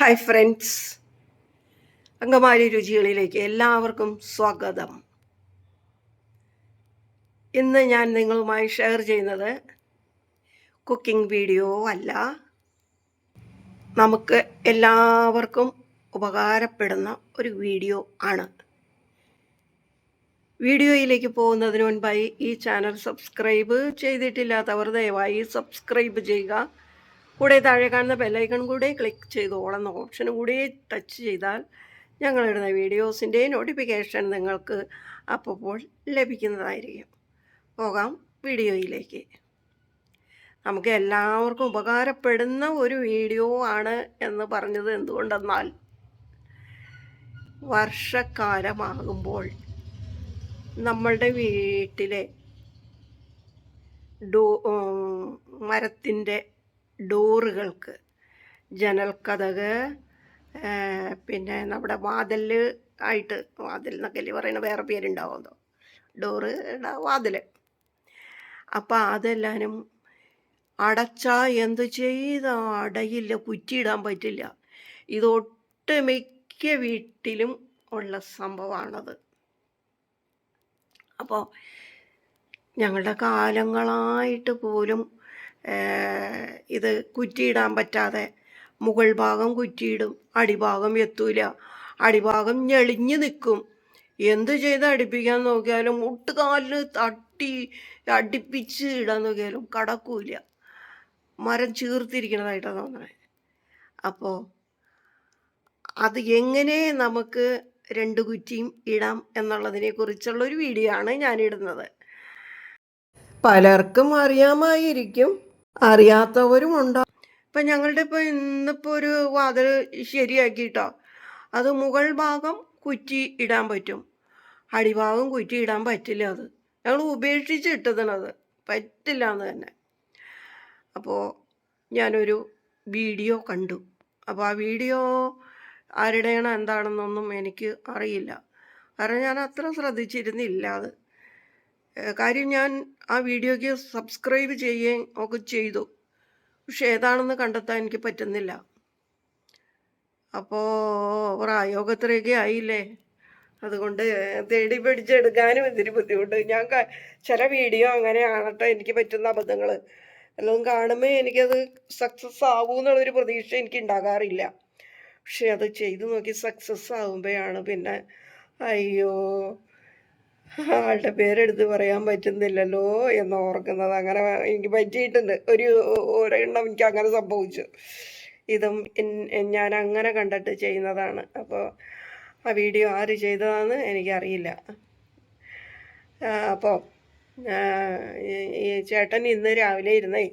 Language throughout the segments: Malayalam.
ഹായ് ഫ്രണ്ട്സ് അങ്കമാലി രുചികളിലേക്ക് എല്ലാവർക്കും സ്വാഗതം. ഇന്ന് ഞാൻ നിങ്ങളുമായി ഷെയർ ചെയ്യുന്നത് കുക്കിംഗ് വീഡിയോ അല്ല. നമുക്ക് എല്ലാവർക്കും ഉപകാരപ്പെടുന്ന ഒരു വീഡിയോ ആണ്. വീഡിയോയിലേക്ക് പോകുന്നതിന് മുൻപായി ഈ ചാനൽ സബ്സ്ക്രൈബ് ചെയ്തിട്ടില്ലാത്തവർ ദയവായി സബ്സ്ക്രൈബ് ചെയ്യുക. കൂടെ താഴെ കാണുന്ന ബെല്ലൈക്കൺ കൂടെ ക്ലിക്ക് ചെയ്ത് ഓളെന്ന ഓപ്ഷൻ കൂടി ടച്ച് ചെയ്താൽ ഞങ്ങളിടുന്ന വീഡിയോസിന്റെ നോട്ടിഫിക്കേഷൻ നിങ്ങൾക്ക് അപ്പോൾ ലഭിക്കുന്നതായിരിക്കും. പോകാം വീഡിയോയിലേക്ക്. നമുക്ക് എല്ലാവർക്കും ഉപകാരപ്പെടുന്ന ഒരു വീഡിയോ ആണ് എന്ന് പറഞ്ഞത് എന്തുകൊണ്ടെന്നാൽ വർഷക്കാലമാകുമ്പോൾ നമ്മളുടെ വീട്ടിലെ ഡോ മരത്തിന്റെ ഡോറുകൾക്ക്. ജനൽക്കഥക് പിന്നെ നമ്മുടെ വാതിൽ ആയിട്ട് വാതിൽ എന്നൊക്കെ പറയുന്ന വേറെ പേരുണ്ടാവുമല്ലോ. ഡോറ് വാതിൽ അപ്പം അതെല്ലാവരും അടച്ചാൽ എന്ത് ചെയ്ത? അടയില്ല കുറ്റിയിടാൻ പറ്റില്ല. ഇത് ഒട്ടുമിക്ക വീട്ടിലും ഉള്ള സംഭവമാണത്. അപ്പോൾ ഞങ്ങളുടെ കാലങ്ങളായിട്ട് പോലും ഇത് കുറ്റിയിടാൻ പറ്റാതെ മുകൾ ഭാഗം കുറ്റിയിടും അടിഭാഗം എത്തൂല. അടിഭാഗം ഞെളിഞ്ഞു നിൽക്കും എന്ത് ചെയ്ത് അടിപ്പിക്കാൻ നോക്കിയാലും മുട്ടുകാലിന് തട്ടി അടുപ്പിച്ച് ഇടാൻ നോക്കിയാലും കടക്കൂല. മരം ചീർത്തിരിക്കണതായിട്ടാണ് തോന്നണേ. അപ്പോൾ അത് എങ്ങനെ നമുക്ക് രണ്ട് കുറ്റിയും ഇടാം എന്നുള്ളതിനെ കുറിച്ചുള്ള ഒരു വീഡിയോ ആണ് ഞാനിടുന്നത്. പലർക്കും അറിയാമായിരിക്കും അറിയാത്തവരും ഉണ്ടാവും ഇപ്പം ഞങ്ങളുടെ ഇപ്പോൾ ഇന്നിപ്പോ ഒരു വാതിൽ ശരിയാക്കിയിട്ടോ. അത് മുകൾ ഭാഗം കുറ്റി ഇടാൻ പറ്റും. അടിഭാഗം കുറ്റി ഇടാൻ പറ്റില്ല അത്. ഞങ്ങൾ ഉപേക്ഷിച്ച് ഇട്ടതിനത് പറ്റില്ല എന്ന് തന്നെ. അപ്പോൾ ഞാനൊരു വീഡിയോ കണ്ടു. അപ്പോൾ ആ വീഡിയോ ആരുടെയാണ് എന്താണെന്നൊന്നും എനിക്ക് അറിയില്ല. കാരണം ഞാൻ അത്ര ശ്രദ്ധിച്ചിരുന്നില്ല അത്. കാര്യം ഞാൻ ആ വീഡിയോയ്ക്ക് സബ്സ്ക്രൈബ് ചെയ്യുകയും ഒക്കെ ചെയ്തു. പക്ഷെ ഏതാണെന്ന് കണ്ടെത്താൻ എനിക്ക് പറ്റുന്നില്ല. അപ്പോൾ പ്രായോഗത്രയൊക്കെ ആയില്ലേ? അതുകൊണ്ട് തേടി പിടിച്ചെടുക്കാനും ഇതിന് ബുദ്ധിമുട്ട്. ഞാൻ ചില വീഡിയോ അങ്ങനെ ആണട്ടെ എനിക്ക് പറ്റുന്ന അബദ്ധങ്ങൾ എല്ലാം കാണുമ്പോൾ എനിക്കത് സക്സസ് ആകുമെന്നുള്ളൊരു പ്രതീക്ഷ എനിക്ക് ഉണ്ടാകാറില്ല. പക്ഷെ അത് ചെയ്തു നോക്കി സക്സസ് ആകുമ്പോഴാണ് പിന്നെ അയ്യോ ആളുടെ പേരെടുത്ത് പറയാൻ പറ്റുന്നില്ലല്ലോ എന്ന് ഓർക്കുന്നത്. അങ്ങനെ എനിക്ക് പറ്റിയിട്ടുണ്ട്. ഒരു ഒരെണ്ണം എനിക്ക് അങ്ങനെ സംഭവിച്ചു. ഇതും ഞാൻ അങ്ങനെ കണ്ടിട്ട് ചെയ്യുന്നതാണ്. അപ്പോൾ ആ വീഡിയോ ആര് ചെയ്തതാണെന്ന് എനിക്കറിയില്ല. അപ്പോൾ ഈ- ചേട്ടൻ ഇന്ന് രാവിലെ ഇരുന്നേ.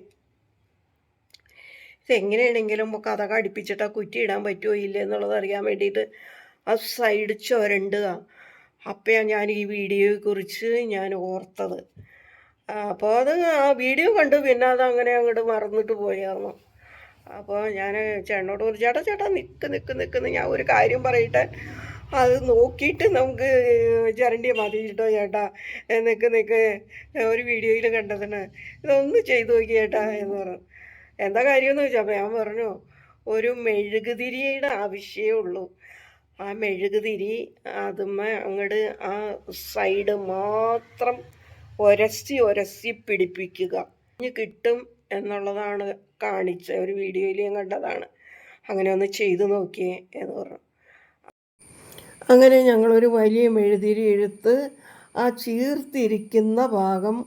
ഇതെങ്ങനെയാണെങ്കിലും കഥ അടുപ്പിച്ചിട്ട് ആ കുറ്റി ഇടാൻ പറ്റുമോ ഇല്ലേ എന്നുള്ളത് അറിയാൻ വേണ്ടിയിട്ട് ആ സൈഡ് ചുരണ്ടുക അപ്പോഴാണ് ഞാൻ ഈ വീഡിയോയെ കുറിച്ച് ഞാൻ ഓർത്തത്. അപ്പോൾ അത് ആ വീഡിയോ കണ്ടു പിന്നെ അത് അങ്ങനെ അങ്ങോട്ട് മറന്നിട്ട് പോയായിരുന്നു അപ്പോൾ ഞാൻ ചേട്ടനോട് ഒരു ചേട്ടാ ചേട്ടാ നിൽക്ക് നിൽക്ക് നിൽക്കുന്നു ഞാൻ ഒരു കാര്യം പറയട്ടെ. അത് നോക്കിയിട്ട് നമുക്ക് ചരണ്ടി മതി കേട്ടോ ചേട്ടാ. നിൽക്ക് നിൽക്ക് ഒരു വീഡിയോയിൽ കണ്ടതിന്. ഇതൊന്ന് ചെയ്തു നോക്കി ചേട്ടാ എന്ന് പറഞ്ഞു. എന്താ കാര്യമെന്ന് ചോദിച്ചപ്പോൾ ഞാൻ പറഞ്ഞു ഒരു മെഴുകുതിരിയുടെ ആവശ്യമേ ഉള്ളൂ. ആ മെഴുകുതിരി അതുമ്മ അങ്ങോട്ട് ആ സൈഡ് മാത്രം ഒരസി ഒരസി പിടിപ്പിക്കുക. ഇനി കിട്ടും എന്നുള്ളതാണ് കാണിച്ച ഒരു വീഡിയോയിൽ ഞാൻ കണ്ടതാണ്. അങ്ങനെ ഒന്ന് ചെയ്തു നോക്കിയേ എന്ന് പറഞ്ഞു. അങ്ങനെ ഞങ്ങളൊരു വലിയ മെഴുതിരി എടുത്ത് ആ ചീർത്തിരിക്കുന്ന ഭാഗം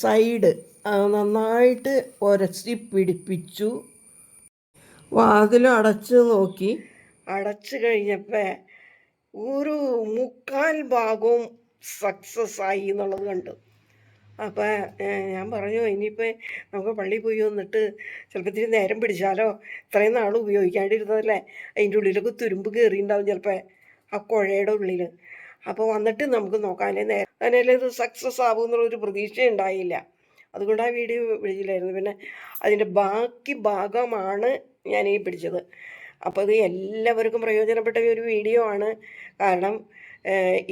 സൈഡ് നന്നായിട്ട് ഒരച്ചി പിടിപ്പിച്ചു. വാതിലടച്ച് നോക്കി. അടച്ചു കഴിഞ്ഞപ്പോൾ ഒരു മുക്കാൽ ഭാഗവും സക്സസ് ആയി എന്നുള്ളത് കണ്ടു. അപ്പോൾ ഞാൻ പറഞ്ഞു ഇനിയിപ്പോൾ നമുക്ക് പള്ളി പോയി വന്നിട്ട് ചിലപ്പോൾ ഇത്തിരി നേരം പിടിച്ചാലോ? ഇത്രയും നാൾ ഉപയോഗിക്കാണ്ടിരുന്നതല്ലേ? അതിന്റെ ഉള്ളിലൊക്കെ തുരുമ്പ് കയറിയിട്ടുണ്ടാവും ചിലപ്പോൾ ആ കുഴയുടെ ഉള്ളിൽ അപ്പോൾ വന്നിട്ട് നമുക്ക് നോക്കാനേ നേരം അതിനെല്ലാം ഇത് സക്സസ് ആകും എന്നുള്ളൊരു പ്രതീക്ഷ ഉണ്ടായില്ല. അതുകൊണ്ട് ആ വീഡിയോ പിടിച്ചില്ലായിരുന്നു പിന്നെ അതിന്റെ ബാക്കി ഭാഗമാണ് ഞാൻ ഈ പിടിച്ചത്. അപ്പോൾ ഇത് എല്ലാവർക്കും പ്രയോജനപ്പെട്ട ഒരു വീഡിയോ ആണ്. കാരണം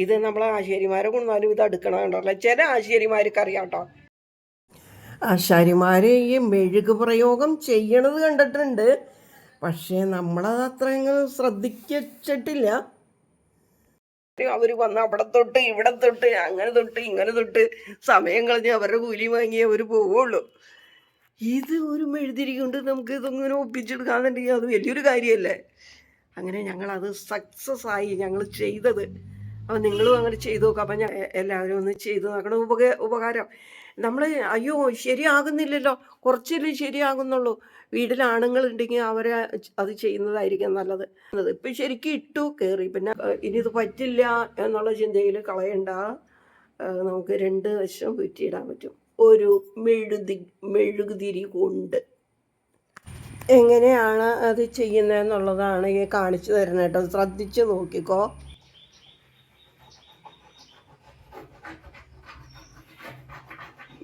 ഇത് നമ്മൾ ആശാരിമാരെ കൊണ്ടുവന്നാലും ഇത് അടുക്കണം കണ്ടല്ലോ ചില ആശാരിമാർക്ക് അറിയാം കേട്ടോ. ആശാരിമാർ ഈ മെഴുക് പ്രയോഗം ചെയ്യണത് കണ്ടിട്ടുണ്ട്. പക്ഷേ നമ്മളത് ശ്രദ്ധിക്കച്ചിട്ടില്ല ശ്രദ്ധിച്ചിട്ടില്ല അവർ വന്ന് അവിടെ തൊട്ട് ഇവിടെ തൊട്ട് അങ്ങനെ തൊട്ട് ഇങ്ങനെ തൊട്ട് സമയം കളഞ്ഞ് അവരുടെ കൂലി വാങ്ങി അവർ പോവുള്ളൂ. ഇത് ഒരു മെഴുതിരി കൊണ്ട് നമുക്ക് ഇതൊങ്ങനെ ഒപ്പിച്ചെടുക്കാന്നുണ്ടെങ്കിൽ അത് വലിയൊരു കാര്യമല്ലേ? അങ്ങനെ ഞങ്ങളത് സക്സസ് ആയി ഞങ്ങൾ ചെയ്തത്. അപ്പം നിങ്ങളും അങ്ങനെ ചെയ്തു നോക്കാം. അപ്പം ഞാൻ എല്ലാവരും ഒന്ന് ചെയ്തു നോക്കണം. ഉപക ഉപകാരം. നമ്മൾ അയ്യോ ശരിയാകുന്നില്ലല്ലോ. കുറച്ചല്ലേ ശരിയാകുന്നുള്ളൂ. വീട്ടിൽ ആണുങ്ങളുണ്ടെങ്കിൽ അവരെ അത് ചെയ്യുന്നതായിരിക്കും നല്ലത്. ഇപ്പം ശരിക്കും ഇട്ടു കയറി പിന്നെ ഇനി ഇത് പറ്റില്ല എന്നുള്ള ചിന്തയിൽ കളയണ്ട. നമുക്ക് രണ്ട് വശം കുറ്റിയിടാൻ പറ്റും. ഒരു മെഴുതി മെഴുകുതിരി കൊണ്ട്. എങ്ങനെയാണ് അത് ചെയ്യുന്നതെന്നുള്ളതാണ് ഈ കാണിച്ചു തരുന്നത് കേട്ടോ. ശ്രദ്ധിച്ച് നോക്കിക്കോ.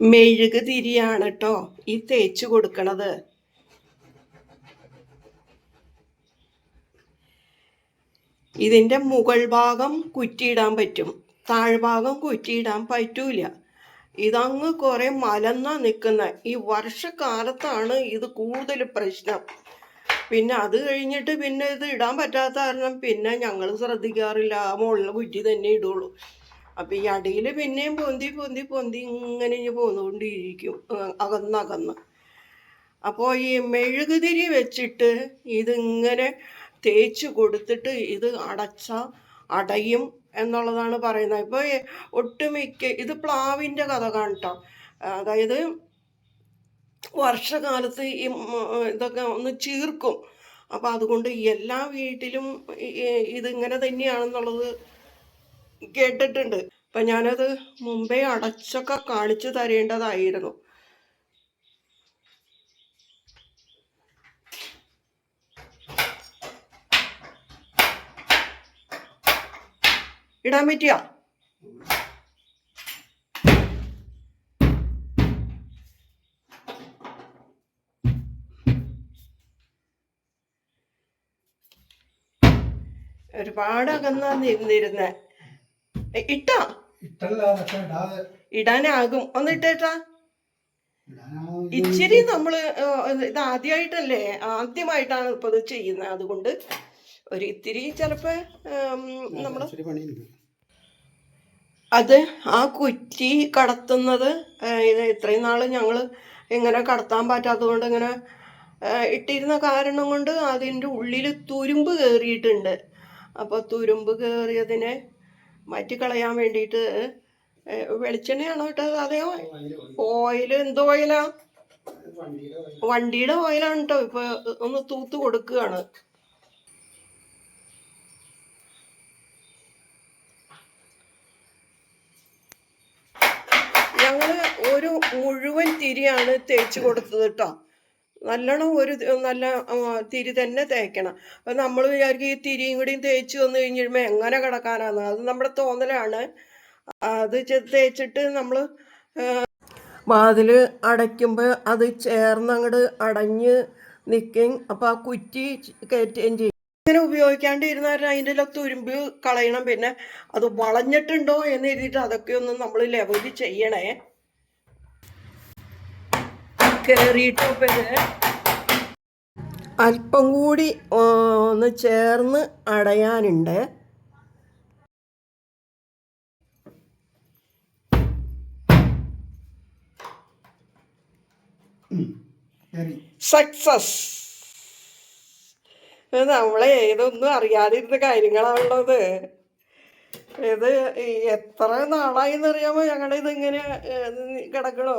മെഴുകുതിരിയാണ് കേട്ടോ ഈ തേച്ച് കൊടുക്കണത്. ഇതിന്റെ മുകൾ ഭാഗം കുറ്റിയിടാൻ പറ്റും. താഴ്ഭാഗം കുറ്റിയിടാൻ പറ്റൂല. ഇതങ്ങ് കുറെ മലന്ന നിൽക്കുന്ന ഈ വർഷക്കാലത്താണ് ഇത് കൂടുതൽ പ്രശ്നം. പിന്നെ അത് കഴിഞ്ഞിട്ട് പിന്നെ ഇത് ഇടാൻ പറ്റാത്ത കാരണം പിന്നെ ഞങ്ങൾ ശ്രദ്ധിക്കാറില്ല. ആ മുകളിലെ കുറ്റി തന്നെ ഇടുള്ളൂ. അപ്പം ഈ അടിയിൽ പിന്നെയും പൊന്തി പൊന്തി പൊന്തി ഇങ്ങനെ ഇനി പോന്നുകൊണ്ടിരിക്കും അകന്നകന്ന് അപ്പോൾ ഈ മെഴുകുതിരി വെച്ചിട്ട് ഇതിങ്ങനെ തേച്ച് കൊടുത്തിട്ട് ഇത് അടച്ച അടയും എന്നുള്ളതാണ് പറയുന്നത്. ഇപ്പോൾ ഒട്ടുമിക്ക ഇത് പ്ലാവിന്റെ കഥ കാണട്ടോ. അതായത് വർഷകാലത്ത് ഈ ഇതൊക്കെ ഒന്ന് ചീർക്കും. അപ്പോൾ അതുകൊണ്ട് എല്ലാ വീട്ടിലും ഇതിങ്ങനെ തന്നെയാണെന്നുള്ളത് കേട്ടിട്ടുണ്ട്. അപ്പം ഞാനത് മുമ്പേ അടച്ചൊക്കെ കാണിച്ചു തരേണ്ടതായിരുന്നു. ഇടാൻ പറ്റിയ? ഒരുപാട് അകന്നാ നിന്നിരുന്നെ. ഇട്ട? ഇടാനാകും. ഒന്ന് ഇട്ടേട്ടാ ഇച്ചിരി നമ്മൾ ഇത് ആദ്യമായിട്ടല്ലേ ആദ്യമായിട്ടാണ് ഇപ്പൊ ഇത് ചെയ്യുന്നത്. അതുകൊണ്ട് ഒരു ഇത്തിരി ചിലപ്പോ ഉം, നമ്മൾ അത് ആ കുറ്റി കടത്തുന്നത് ഇത് ഇത്രയും നാൾ ഞങ്ങൾ ഇങ്ങനെ കടത്താൻ പറ്റാത്തത് കൊണ്ട് ഇങ്ങനെ ഇട്ടിരുന്ന കാരണം കൊണ്ട് അതിന്റെ ഉള്ളിൽ തുരുമ്പ് കയറിയിട്ടുണ്ട് അപ്പോൾ തുരുമ്പ് കയറിയതിനെ മാറ്റിക്കളയാൻ വേണ്ടിയിട്ട് വെളിച്ചെണ്ണയാണോ ഇട്ടത്? അതെയോ? ഓയിൽ എന്തോ ഓയിലാ? വണ്ടിയുടെ വണ്ടിയുടെ ഓയിലാണ് കേട്ടോ ഇപ്പൊ ഒന്ന് തൂത്ത് കൊടുക്കുകയാണ് ഒരു മുഴുവൻ തിരിയാണ് തേച്ച് കൊടുത്തത് കേട്ടോ നല്ലോണം ഒരു നല്ല തിരി തന്നെ തേക്കണം. അപ്പം നമ്മൾ വിചാരിക്കും ഈ തിരിയും കൂടിയും തേച്ച് വന്നു കഴിഞ്ഞിരുമ്പോൾ എങ്ങനെ കിടക്കാനാന്ന്. അത് നമ്മുടെ തോന്നലാണ്. അത് തേച്ചിട്ട് നമ്മൾ വാതിൽ അടയ്ക്കുമ്പോൾ അത് ചേർന്ന് അങ്ങോട്ട് അടഞ്ഞ് നിൽക്കും അപ്പോൾ ആ കുറ്റി കയറ്റുകയും ചെയ്യും. ഇങ്ങനെ ഉപയോഗിക്കാണ്ടിരുന്നാൽ അതിന്റെ എല്ലാം തുരുമ്പ് കളയണം. പിന്നെ അത് വളഞ്ഞിട്ടുണ്ടോ എന്ന് എഴുതിയിട്ട് അതൊക്കെ ഒന്ന് നമ്മൾ ലെവൽ ചെയ്യണേ. കയറിയിട്ട് ഇപ്പം ഇത്. അല്പം കൂടി ഒന്ന് ചേർന്ന് അടയാനുണ്ട്. സക്സസ് നമ്മളെ ഇതൊന്നും അറിയാതിരുന്ന കാര്യങ്ങളാണുള്ളത്. ഇത് എത്ര നാളായി എന്നറിയാമോ ഞങ്ങളുടെ ഇതിങ്ങനെ ഏഹ്, കിടക്കണോ?